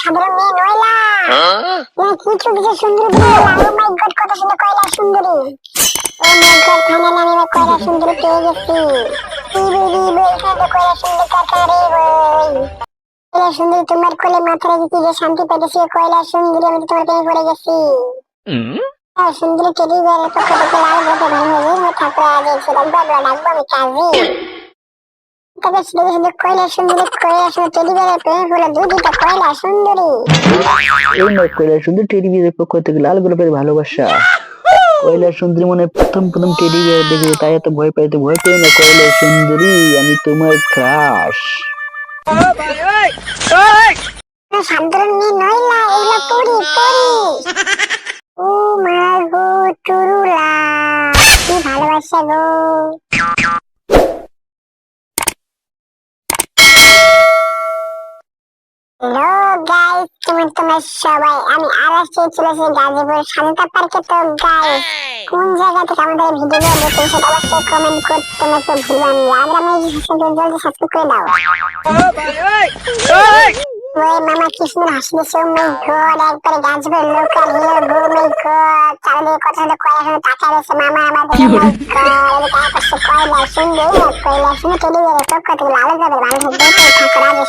সাধারণ মেয়ে নইলা তুমি কি চুপ যে সুন্দরী দিলা ও মাই গড কত সুন্দর কয়লা সুন্দরী। ও মাই গড ফাইনালি আমি এবার কয়লা সুন্দরী পেয়ে গেছি। ইবি ইবি এখানে তো কয়লা সুন্দরী কাকা রে কয়লা সুন্দরী তোমার কোলে মাথা রেখে যে শান্তি পেতেছি কয়লা সুন্দরী আমি তোমার প্রেমে পড়ে গেছি। হ্যাঁ, সুন্দরী টেডি বিয়ারের পক্ষ থেকে লাল ভালো আজ বাবলা ডাকবো আমি কাজী। তবে শুধু শুধু কয়লা সুন্দরী কয়লা সুন্দর বিয়ারের প্রেমে পড়ল দুটিটা কয়লা সুন্দরী। এই নয় কৈলাস সুন্দর টেডি পক্ষ থেকে লাল গোলাপের ভালোবাসা। কৈলাস সুন্দরী মনে প্রথম প্রথম টেডি বিয়ার দেখেছে তাই এত ভয় পাইতে ভয় পেয়ে না কৈলাস সুন্দরী আমি তোমার ক্রাশ। সাধারণ মেয়ে নইলা এগুলো পড়ি পড়ি। ও মা গো টুরুলা কি ভালোবাসা গো হ্যালো গাইস তুমি তোমার সবাই আমি আবার সেই চলেছি গাজীপুর শান্তা পার্কে তো গাইস কোন জায়গা থেকে আমাদের ভিডিও দেখতে সেটা অবশ্যই কমেন্ট করতে তোমাকে ভুলবেন না। আর আমি জলদি সাবস্ক্রাইব করে দাও। ওই মামা কৃষ্ণের হাসি দিচ্ছে ও মাই গড একবারে গাছবের local hero go my god চারিদিকে কত সুন্দর কয়লা শুনে তাকায় রয়েছে মামা আমাদের না লালু যাবে দেখে থাকে রাজি শুনে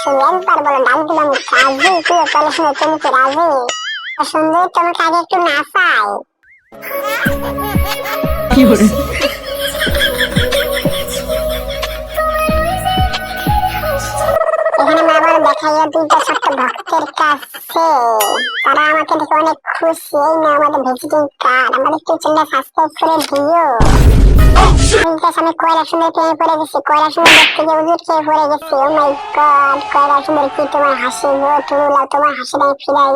একবার বলে ডাক দিলাম কাজী তুই কয়লা শুনে তুমি কি রাজি? সুন্দর তোমাকে আগে একটু নাচাই এখানে মা বলে দেখাইয়া দুইটা ছোট্ট ভক্তের কাছে। তারা আমাকে দেখে অনেক খুশি। এই না আমাদের ভিজিটিং কার্ড আমাদের চ্যানেলটা সাবস্ক্রাইব করে দিও। আছে আমি কয়লা সুন্দর প্রেমে পড়ে গেছি, কয়লা সুন্দর দেখতে গিয়ে উজুর খেয়ে পড়ে গেছি। ও মাই গড কয়লা সুন্দর কি তোমার হাসি গো? টুরুলা তোমার হাসি তবে কি আমি।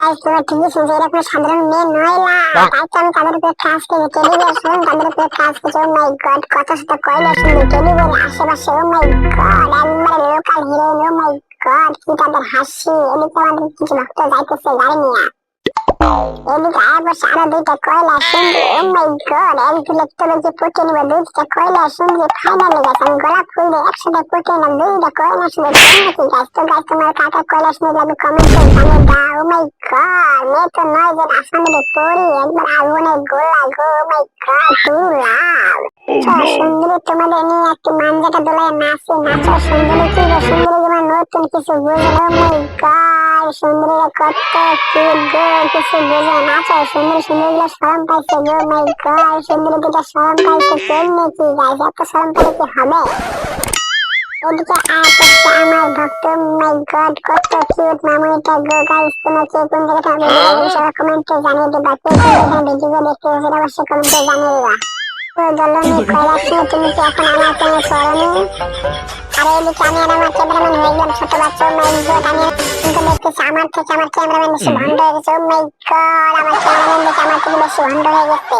আজ কোনো ঠিকই শুনছো এরকম সাধারণ মেয়ে নয়লা তাই তো আমি তাদের উপরে ক্লাস করি টেলিভিশন শুনুন তাদের উপরে ক্লাস করছি ও মাই গড কত শত কয়লা শুনি টেলিভিশন আশেপাশে ও মাই গড একবারে local heroine oh my god কি তাদের হাসি। এদিকে আমাদের কিছু ভক্ত যাইতেছে গাড়ি নিয়ে। এদিকে আয় বসে আরও দুইটা কয়লা শুনছি ও মাই গড, এক তোর যে পটে নিব, দুইটা কয়লা শুনছি ফাইনালি গেছে আমি ফুল দিয়ে একসাথে পটে নিলাম, দুইটা কয়লা শুনে কি গাছ? তো গাছ তোমার কাকা কয়লা শুনে লাগবে কমেন্টে জানিয়ে দাও ও মাই গড, মেয়ে তো নয় যে আসামের পড়ি, একবার আগুনে গোলা গো, ও মাই গড টু লাভ সুন্দরী তোমাদের নিয়ে একটি মানজাটা দোলায় নাচে, নাচো সুন্দরী, কি সুন্দরী, তোমার নতুন কিছু বুঝলো মাই গড। সুন্দরীরা কত কিউট গো কিছু বুঝে নাচো সুন্দরী সুন্দরী গুলো শরম পাইছে। গো মাই গড সুন্দরী দুটো শরম পাইছে কেমনে কি গাইছে? এত শরম পেলে কি হবে? এদিকে হচ্ছে আমার ভক্ত, মাই গড কত কিউট মামুনিটা। গো গাইস, তোমরা কে কোন জায়গাটা ভিডিও সবাই কমেন্টে জানিয়ে দেবা। কে কোন জায়গাটা ভিডিও দেখতে সেটা অবশ্যই কমেন্টে জানিয়ে দেবা। তুমি কি এখন আমার পড়নি আর এদিকে আমি আর আমার ক্যামেরাম্যান হয়ে গেলাম ছোট বাচ্চা। ও মাই গড আমি কিন্তু দেখতেছি আমার থেকে আমার ক্যামেরাম্যান বেশি ভণ্ড হয়ে গেছে। ও মাই গড আমার ক্যামেরাম্যান দেখে আমার থেকে বেশি ভণ্ড হয়ে গেছে।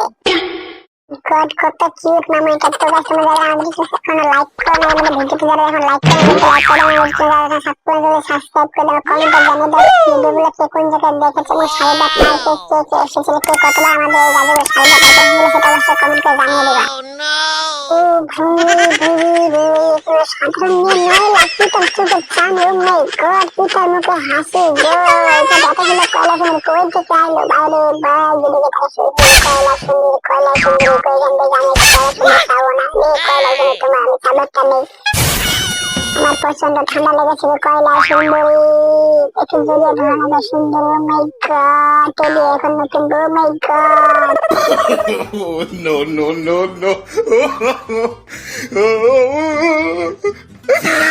গড কত কিউট মামা এটা তো গাছ তোমরা যারা আমাদের এখন লাইক করো না আমাদের ভিডিওটি যারা এখন লাইক করো লাইক করো আমাদের চ্যানেল যারা সাবস্ক্রাইব করে সাবস্ক্রাইব করে দাও কমেন্টে জানিয়ে দাও ভিডিওগুলো কে কোন জায়গায় দেখেছে? এবং শাড়িটা পার্কে কে কে এসেছিল কে কতবার আমাদের এই গাজরের শাড়িটা পার্কে এসেছিল সেটা অবশ্যই কমেন্ট করে জানিয়ে দেবা। কোনো সাধারণ নয় লাকি তোর চোখে চান ও মাই গড কি মুখে হাসি গো এটা দেখা গেল কয়লা সুন্দর কই থেকে আইলো? বাইরে বাই যেদিকে তারা শুরু কয়লা সুন্দর কয়লা সুন্দর কই জানবে জানে কয়লা সুন্দর খাব না। নে কয়লা সুন্দর তোমার আমি খাবারটা নেই। আমার প্রচণ্ড ঠান্ডা লেগেছিল, কয়লা, সুন্দরী। একটু জড়িয়ে ধরা সুন্দর ও মাই গড টেলি এখন নতুন ও my god no no. No. আসলে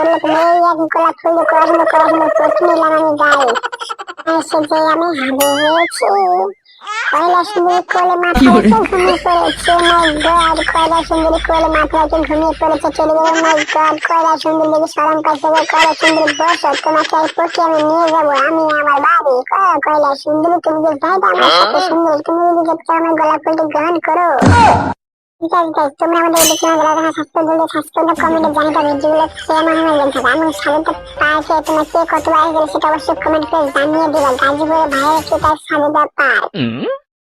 করলে তুমি এক গোলাপ ফুল করা সুন্দর চোখ নিলাম আমি গায়ে এসে যে আমি হাবু হয়েছি। কয়লা সুন্দরী কোলে মাথা রেখে ঘুমিয়ে পড়েছে মাই গড কয়লা সুন্দরী কোলে মাথা রেখে ঘুমিয়ে পড়েছে চলে গেল মাই গড কয়লা সুন্দরী দেখে স্মরণ করছে গো কয়লা সুন্দরী বসো তোমাকে আর পক্ষে আমি নিয়ে যাব আমি আমার বাড়ি। কয়লা সুন্দরী তুমি যে ভাইটা আমার সাথে সুন্দর তুমি যদি আমার গোলাপ ফুলটি গ্রহণ করো। আছে guys, তোমরা আমাদের এই চ্যানেল যারা সাবস্ক্রাইব করলে সাবস্ক্রাইব কমেন্টে জানাতে হবে যেগুলো কেমন হয় জানতে হবে আমি সাজেটা পাইছে তোমরা কে কত গেলে সেটা অবশ্যই কমেন্ট করে জানিয়ে দিবা। গাজীপুরে ভাইয়ের কে তার সাজেটা পায়।